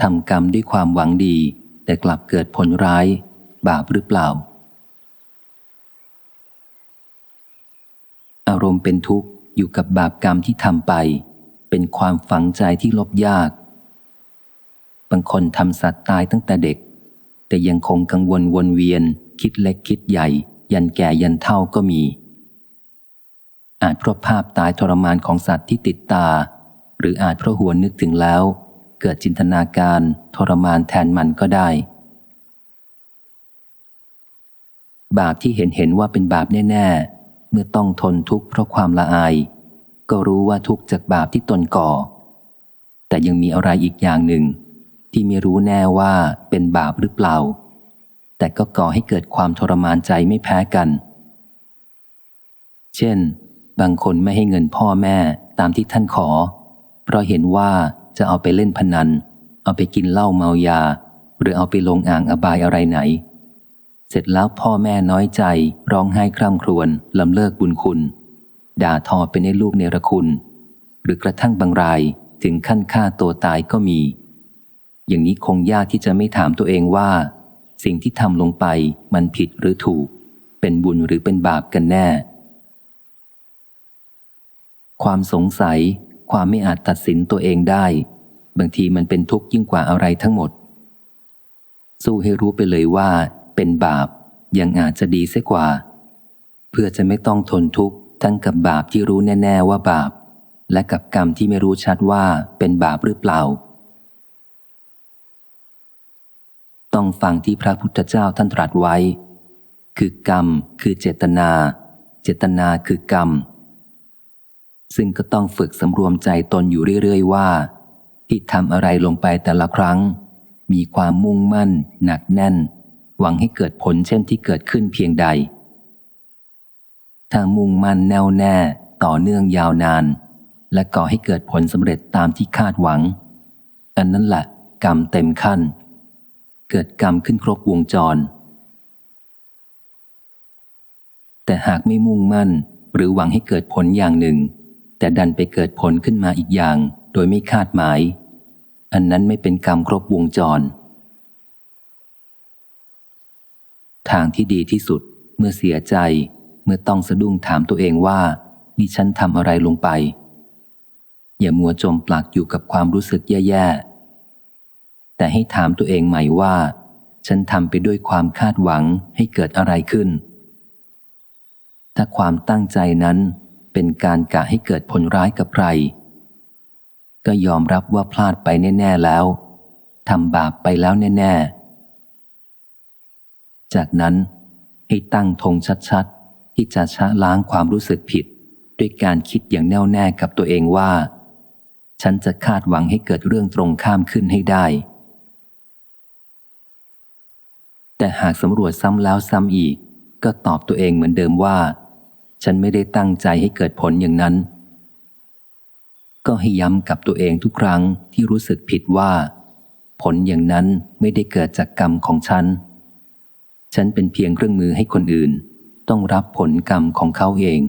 ทำกรรมด้วยความหวังดี แต่กลับเกิดผลร้าย บาปหรือเปล่า อารมณ์เป็นทุกข์อยู่กับบาปกรรมที่ทำไป เป็นความฝังใจที่ลบยาก บางคนทำสัตว์ตายตั้งแต่เด็ก แต่ยังคงกังวลวนเวียน คิดเล็กคิดใหญ่ ยันแก่ยันเท่าก็มี อาจเพราะภาพตายทรมานของสัตว์ที่ติดตา หรืออาจเพราะหัวนึกถึงแล้ว เกิดจินตนาการทรมานแทนมันก็ได้ บาปที่เห็นเห็นว่าเป็นบาปแน่ ๆ เมื่อต้องทนทุกข์เพราะความละอาย ก็รู้ว่าทุกข์จากบาปที่ตนก่อ แต่ยังมีอะไรอีกอย่างหนึ่ง ที่ไม่รู้แน่ว่าเป็นบาปหรือเปล่า แต่ก็ก่อให้เกิดความทรมานใจไม่แพ้กัน เช่น บางคนไม่ให้เงินพ่อแม่ตามที่ท่านขอ เพราะเห็นว่า จะเอาไปเล่นพนัน เอาไปกินเหล้าเมายา หรือเอาไปลงอ่างอบายอะไรไหน เสร็จแล้วพ่อแม่น้อยใจ ร้องไห้คร่ำครวญลำเลิกบุญคุณ ด่าทอเป็นในลูกเนรคุณ หรือกระทั่งบางรายถึงขั้นฆ่าตัวตายก็มี อย่างนี้คงยากที่จะไม่ถามตัวเองว่า สิ่งที่ทำลงไปมันผิดหรือถูก เป็นบุญหรือเป็นบาปกันแน่ ความสงสัย ความไม่อาจตัดสินตัวเองได้ บางทีมันเป็นทุกข์ยิ่งกว่าอะไรทั้งหมด สู้ให้รู้ไปเลยว่า เป็นบาปยังอาจจะดีเสียกว่า เพื่อจะไม่ต้องทนทุกข์ทั้งกับบาปที่รู้แน่ ๆ ว่าบาป และกับกรรมที่ไม่รู้ชัดว่าเป็นบาปหรือเปล่า ต้องฟังที่พระพุทธเจ้าท่านตรัสไว้ คือกรรม คือเจตนา เจตนาคือกรรม ซึ่งก็ต้องฝึกสำรวมใจตนอยู่เรื่อย ๆ ว่า ที่ทำอะไรลงไปแต่ละครั้ง มีความมุ่งมั่น หนักแน่น หวังให้เกิดผลเช่นที่เกิดขึ้นเพียงใด ถ้ามุ่งมั่นแน่วแน่ต่อเนื่องยาวนาน และก่อให้เกิดผลสำเร็จตามที่คาดหวัง อันนั้นแหละกรรมเต็มขั้น เกิดกรรมขึ้นครบวงจร แต่หากไม่มุ่งมั่นหรือหวังให้เกิดผลอย่างหนึ่ง แต่ดันไปเกิดผลขึ้นมาอีกอย่าง โดยไม่คาดหมาย อันนั้นไม่เป็นกรรมครบวงจร ทางที่ดีที่สุดเมื่อเสียใจ เมื่อต้องสะดุ้งถามตัวเองว่านี่ฉันทำอะไรลงไป อย่ามัวจมปลักอยู่กับความรู้สึกแย่ๆ แต่ให้ถามตัวเองใหม่ว่า ฉันทำไปด้วยความคาดหวังให้เกิดอะไรขึ้น ถ้าความตั้งใจนั้น เป็นการกะให้เกิดผลร้ายกับใคร ก็ยอมรับว่าพลาดไปแน่ ๆ แล้วทำบาปไปแล้วแน่ ๆ จากนั้นให้ตั้งธงชัด ๆ ที่จะชะล้างความรู้สึกผิด ด้วยการคิดอย่างแน่วแน่กับตัวเองว่า ฉันจะคาดหวังให้เกิดเรื่องตรงข้ามขึ้นให้ได้ แต่หากสำรวจซ้ำแล้วซ้ำอีก ก็ตอบตัวเองเหมือนเดิมว่า ฉันไม่ได้ตั้งใจให้เกิดผลอย่างนั้น ก็ให้ย้ำกับตัวเองทุกครั้งที่รู้สึกผิดว่า ผลอย่างนั้นไม่ได้เกิดจากกรรมของฉัน ฉันเป็นเพียงเครื่องมือให้คนอื่น ต้องรับผลกรรมของเขาเอง